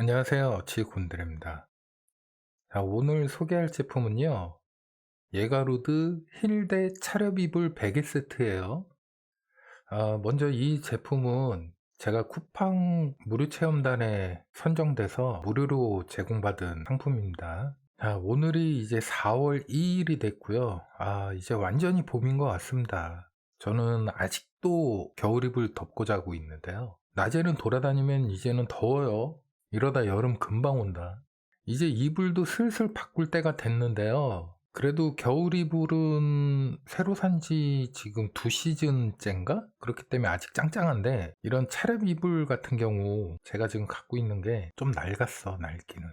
안녕하세요. 지곤드레입니다. 자, 오늘 소개할 제품은요. 예가루드 힐대 차렵 이불 베개 세트예요. 아, 먼저 이 제품은 제가 쿠팡 무료 체험단에 선정돼서 무료로 제공받은 상품입니다. 자, 오늘이 이제 4월 2일이 됐고요. 아, 이제 완전히 봄인 것 같습니다. 저는 아직도 겨울 이불 덮고 자고 있는데요. 낮에는 돌아다니면 이제는 더워요. 이러다 여름 금방 온다. 이제 이불도 슬슬 바꿀 때가 됐는데요. 그래도 겨울 이불은 새로 산 지 지금 두 시즌째인가? 그렇기 때문에 아직 짱짱한데 이런 차렵 이불 같은 경우 제가 지금 갖고 있는 게 좀 낡았어, 낡기는.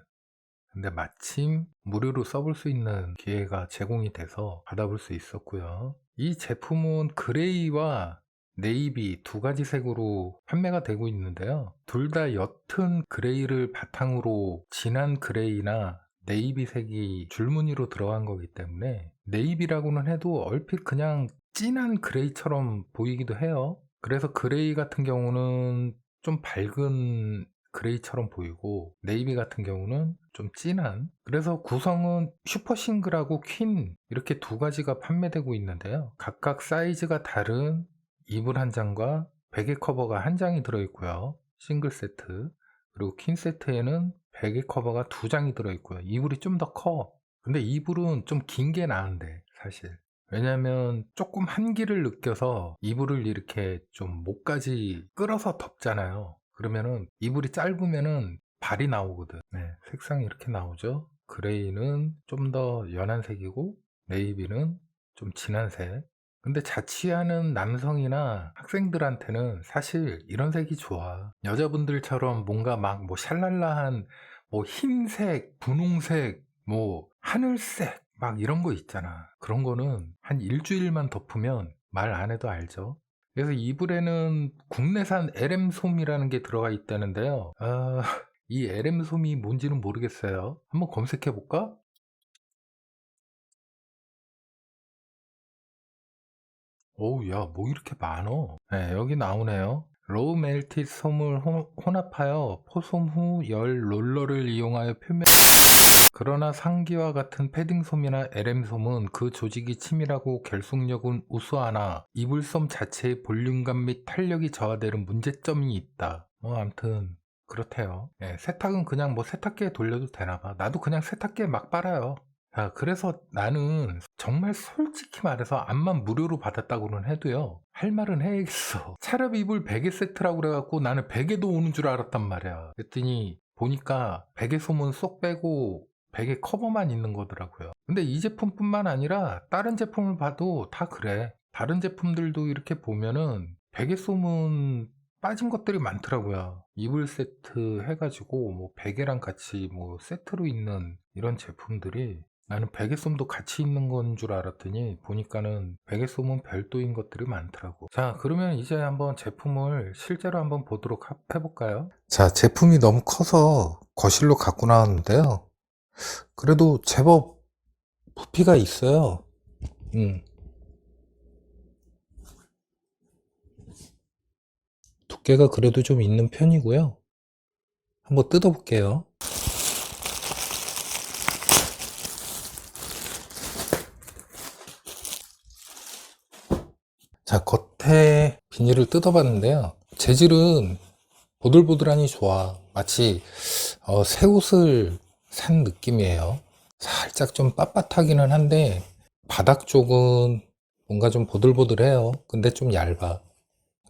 근데 마침 무료로 써볼 수 있는 기회가 제공이 돼서 받아볼 수 있었고요. 이 제품은 그레이와 네이비 두 가지 색으로 판매가 되고 있는데요. 둘 다 옅은 그레이를 바탕으로 진한 그레이나 네이비 색이 줄무늬로 들어간 거기 때문에 네이비라고는 해도 얼핏 그냥 진한 그레이처럼 보이기도 해요. 그래서 그레이 같은 경우는 좀 밝은 그레이처럼 보이고 네이비 같은 경우는 좀 진한 그래서 구성은 슈퍼 싱글하고 퀸 이렇게 두 가지가 판매되고 있는데요 각각 사이즈가 다른 이불 한 장과 베개 커버가 한 장이 들어있고요 싱글 세트 그리고 퀸 세트에는 베개 커버가 두 장이 들어있고요 이불이 좀 더 커 근데 이불은 좀 긴 게 나은데 사실 왜냐면 조금 한기를 느껴서 이불을 이렇게 좀 목까지 끌어서 덮잖아요 그러면은 이불이 짧으면은 발이 나오거든. 네, 색상이 이렇게 나오죠. 그레이는 좀 더 연한 색이고 네이비는 좀 진한 색. 근데 자취하는 남성이나 학생들한테는 사실 이런 색이 좋아. 여자분들처럼 뭔가 막 뭐 샬랄라한 뭐 흰색, 분홍색, 뭐 하늘색 막 이런 거 있잖아. 그런 거는 한 일주일만 덮으면 말 안 해도 알죠. 그래서 이불에는 국내산 LM솜이라는 게 들어가 있다는데요. 아, 이 LM솜이 뭔지는 모르겠어요. 한번 검색해 볼까? 오우, 야, 뭐 이렇게 많어? 네, 여기 나오네요. 로우 멜티드 솜을 호- 혼합하여 포솜 후 열 롤러를 이용하여 표면 그러나 상기와 같은 패딩솜이나 LM솜은 그 조직이 치밀하고 결속력은 우수하나 이불솜 자체의 볼륨감 및 탄력이 저하되는 문제점이 있다. 뭐 암튼 그렇대요. 예, 세탁은 그냥 뭐 세탁기에 돌려도 되나봐. 나도 그냥 세탁기에 막 빨아요. 자, 그래서 나는 정말 솔직히 말해서 암만 무료로 받았다고는 해도요. 할 말은 해야겠어. 차렵 이불 베개 세트라고 그래갖고 나는 베개도 오는 줄 알았단 말이야. 그랬더니 보니까 베개 솜은 쏙 빼고 베개 커버만 있는 거더라고요. 근데 이 제품뿐만 아니라 다른 제품을 봐도 다 그래. 다른 제품들도 이렇게 보면은 베개 솜은 빠진 것들이 많더라고요. 이불 세트 해가지고 뭐 베개랑 같이 뭐 세트로 있는 이런 제품들이 나는 베개솜도 같이 있는 건 줄 알았더니 보니까는 베개솜은 별도인 것들이 많더라고. 자, 그러면 이제 한번 제품을 실제로 한번 보도록 하- 해볼까요? 자, 제품이 너무 커서 거실로 갖고 나왔는데요. 그래도 제법 부피가 있어요. 음. 두께가 그래도 좀 있는 편이고요. 한번 뜯어볼게요. 자, 겉에 비닐을 뜯어봤는데요. 재질은 보들보들하니 좋아. 마치 어, 새 옷을 산 느낌이에요. 살짝 좀 빳빳하기는 한데 바닥 쪽은 뭔가 좀 보들보들해요. 근데 좀 얇아.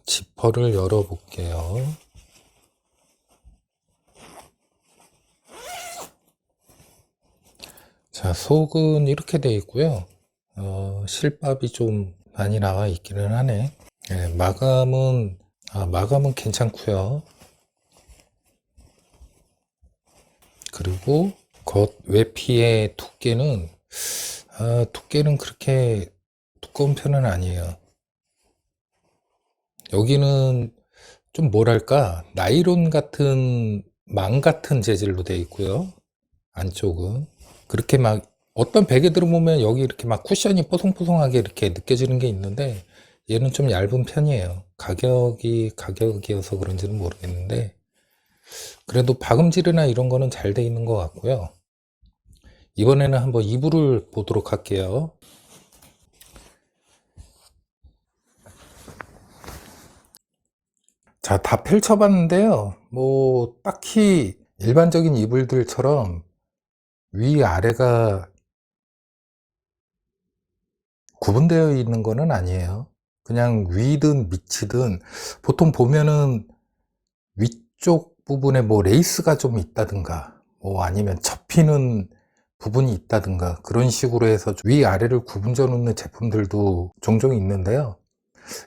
지퍼를 열어볼게요. 자, 속은 이렇게 돼 있고요. 어, 실밥이 좀 많이 나와 있기는 하네. 예, 마감은, 아, 마감은 괜찮고요. 그리고 겉 외피의 두께는, 아, 두께는 그렇게 두꺼운 편은 아니에요. 여기는 좀 뭐랄까, 나이론 같은, 망 같은 재질로 되어 있고요. 안쪽은. 그렇게 막, 어떤 베개들을 보면 여기 이렇게 막 쿠션이 뽀송뽀송하게 이렇게 느껴지는 게 있는데, 얘는 좀 얇은 편이에요. 가격이 가격이어서 그런지는 모르겠는데, 그래도 박음질이나 이런 거는 잘 돼 있는 것 같고요. 이번에는 한번 이불을 보도록 할게요. 자, 다 펼쳐봤는데요. 뭐, 딱히 일반적인 이불들처럼 위, 아래가 구분되어 있는 거는 아니에요. 그냥 위든 밑이든 보통 보면은 위쪽 부분에 뭐 레이스가 좀 있다든가 뭐 아니면 접히는 부분이 있다든가 그런 식으로 해서 위 아래를 구분져 놓는 제품들도 종종 있는데요.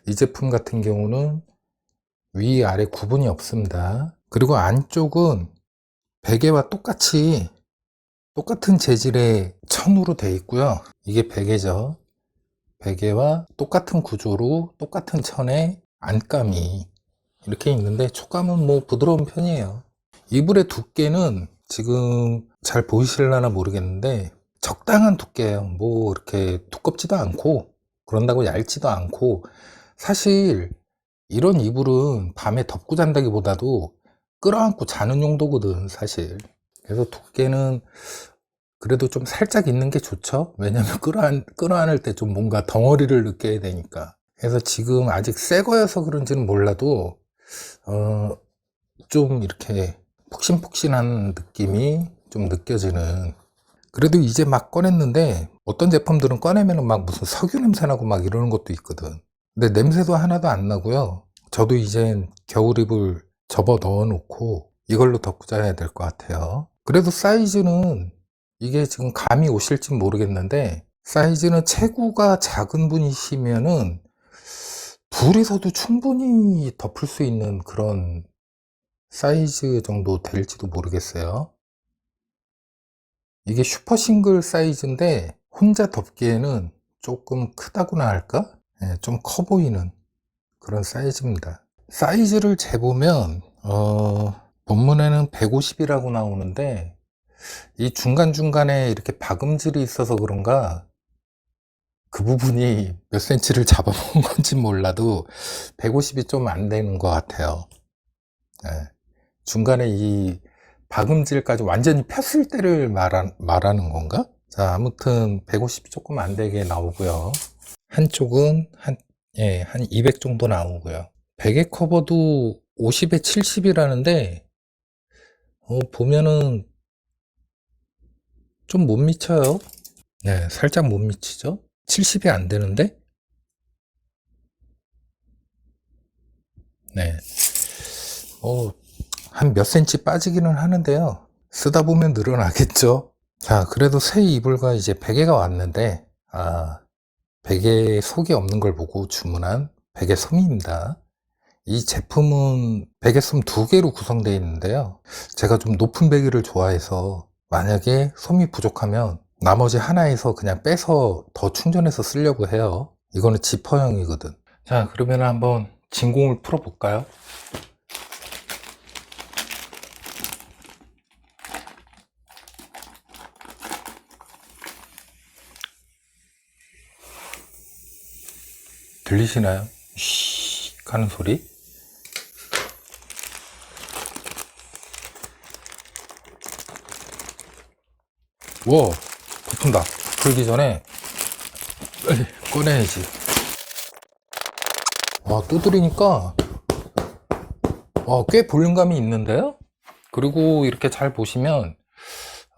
이 제품 같은 경우는 위 아래 구분이 없습니다. 그리고 안쪽은 베개와 똑같이 똑같은 재질의 천으로 되어 있고요. 이게 베개죠. 베개와 똑같은 구조로 똑같은 천에 안감이 이렇게 있는데 촉감은 뭐 부드러운 편이에요. 이불의 두께는 지금 잘 보이실려나 모르겠는데 적당한 두께예요. 뭐 이렇게 두껍지도 않고 그런다고 얇지도 않고 사실 이런 이불은 밤에 덮고 잔다기보다도 끌어안고 자는 용도거든 사실. 그래서 두께는 그래도 좀 살짝 있는 게 좋죠. 왜냐면 끌어안, 끌어안을 때 좀 뭔가 덩어리를 느껴야 되니까. 그래서 지금 아직 새 거여서 그런지는 몰라도, 어, 좀 이렇게 폭신폭신한 느낌이 좀 느껴지는. 그래도 이제 막 꺼냈는데, 어떤 제품들은 꺼내면 막 무슨 석유 냄새 나고 막 이러는 것도 있거든. 근데 냄새도 하나도 안 나고요. 저도 이젠 겨울이불 접어 넣어 놓고 이걸로 덮고 자야 될 것 같아요. 그래도 사이즈는 이게 지금 감이 오실지 모르겠는데 사이즈는 체구가 작은 분이시면은 둘이서도 충분히 덮을 수 있는 그런 사이즈 정도 될지도 모르겠어요. 이게 슈퍼 싱글 사이즈인데 혼자 덮기에는 조금 크다고나 할까? 네, 좀커 보이는 그런 사이즈입니다. 사이즈를 재보면 어, 본문에는 150이라고 나오는데 이 중간중간에 이렇게 박음질이 있어서 그런가 그 부분이 몇 센치를 잡아먹은 건지 몰라도 150이 좀 안 되는 것 같아요. 네. 중간에 이 박음질까지 완전히 폈을 때를 말하, 말하는 건가? 자, 아무튼 150이 조금 안 되게 나오고요. 한쪽은 한, 예, 한 200 정도 나오고요. 베개 커버도 50에 70이라는데, 어, 보면은 좀 못 미쳐요. 네, 살짝 못 미치죠? 70이 안 되는데? 네. 어, 한 몇 센치 빠지기는 하는데요. 쓰다 보면 늘어나겠죠? 자, 그래도 새 이불과 이제 베개가 왔는데, 아, 베개 속이 없는 걸 보고 주문한 베개 솜입니다. 이 제품은 베개 솜 두 개로 구성되어 있는데요. 제가 좀 높은 베개를 좋아해서 만약에 솜이 부족하면 나머지 하나에서 그냥 빼서 더 충전해서 쓰려고 해요. 이거는 지퍼형이거든. 자, 그러면 한번 진공을 풀어 볼까요? 들리시나요? 쉬 하는 소리? 와, 붙은다. 풀기 전에 빨리 꺼내야지. 와, 두드리니까 와, 꽤 볼륨감이 있는데요? 그리고 이렇게 잘 보시면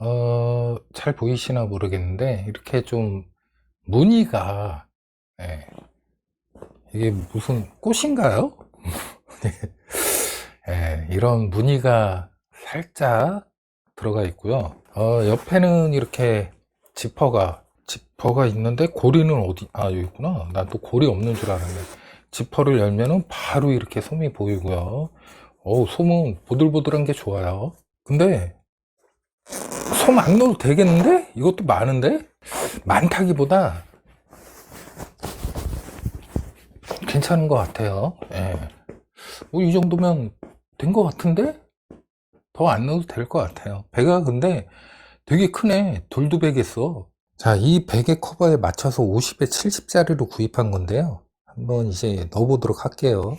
어, 잘 보이시나 모르겠는데 이렇게 좀 무늬가 예, 이게 무슨 꽃인가요? 네. 예, 이런 무늬가 살짝 들어가 있고요. 어, 옆에는 이렇게 지퍼가 지퍼가 있는데 고리는 어디? 아 여기 있구나. 난 또 고리 없는 줄 알았네. 지퍼를 열면은 바로 이렇게 솜이 보이고요. 어우 솜은 보들보들한 게 좋아요. 근데 솜 안 넣어도 되겠는데? 이것도 많은데? 많다기보다 괜찮은 것 같아요. 예. 뭐, 이 정도면 된 것 같은데? 더 안 넣어도 될 것 같아요. 배가 근데 되게 크네. 돌도 배겠어 자이 베개 커버에 맞춰서 50에 70짜리로 구입한 건데요. 한번 이제 넣어 보도록 할게요.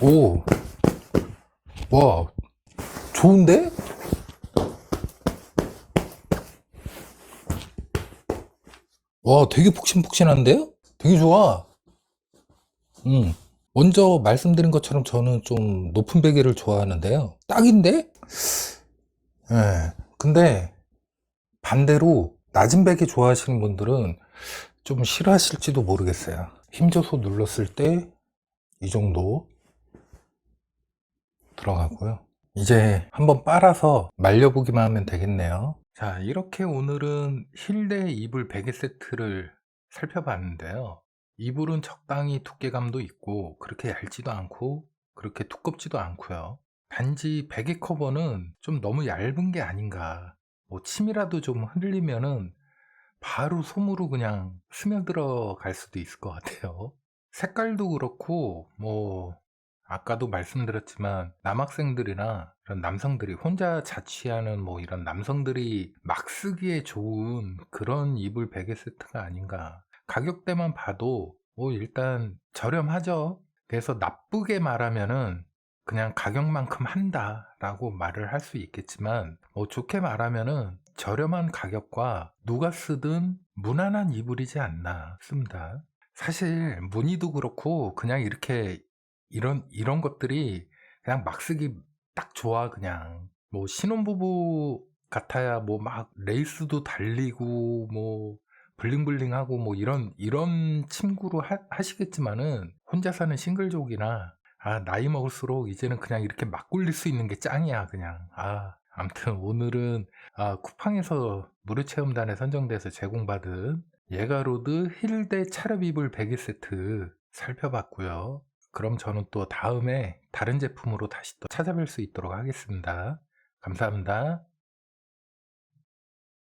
오, 와, 좋은데? 와, 되게 푹신푹신한데요? 되게 좋아. 음. 먼저 말씀드린 것처럼 저는 좀 높은 베개를 좋아하는데요. 딱인데? 예. 근데 반대로 낮은 베개 좋아하시는 분들은 좀 싫어하실지도 모르겠어요. 힘줘서 눌렀을 때 이 정도 들어가고요. 이제 한번 빨아서 말려보기만 하면 되겠네요. 자, 이렇게 오늘은 힐대 이불 베개 세트를 살펴봤는데요. 이불은 적당히 두께감도 있고 그렇게 얇지도 않고 그렇게 두껍지도 않고요. 단지 베개 커버는 좀 너무 얇은 게 아닌가. 뭐 침이라도 좀 흘리면은 바로 솜으로 그냥 스며들어 갈 수도 있을 것 같아요. 색깔도 그렇고 뭐 아까도 말씀드렸지만 남학생들이나 이런 남성들이 혼자 자취하는 뭐 이런 남성들이 막 쓰기에 좋은 그런 이불 베개 세트가 아닌가. 가격대만 봐도 뭐 일단 저렴하죠. 그래서 나쁘게 말하면은 그냥 가격만큼 한다라고 말을 할 수 있겠지만 뭐 좋게 말하면은 저렴한 가격과 누가 쓰든 무난한 이불이지 않나 싶습니다. 사실 무늬도 그렇고 그냥 이렇게 이런 이런 것들이 그냥 막 쓰기 딱 좋아 그냥 뭐 신혼부부 같아야 뭐 막 레이스도 달리고 뭐 블링블링하고 뭐 이런 이런 침구로 하, 하시겠지만은 혼자 사는 싱글족이나 아 나이 먹을수록 이제는 그냥 이렇게 막 굴릴 수 있는 게 짱이야 그냥 아 아무튼 오늘은 아, 쿠팡에서 무료체험단에 선정돼서 제공받은 예가로드 힐대 이불 베개 세트 살펴봤고요. 그럼 저는 또 다음에 다른 제품으로 다시 또 찾아뵐 수 있도록 하겠습니다. 감사합니다.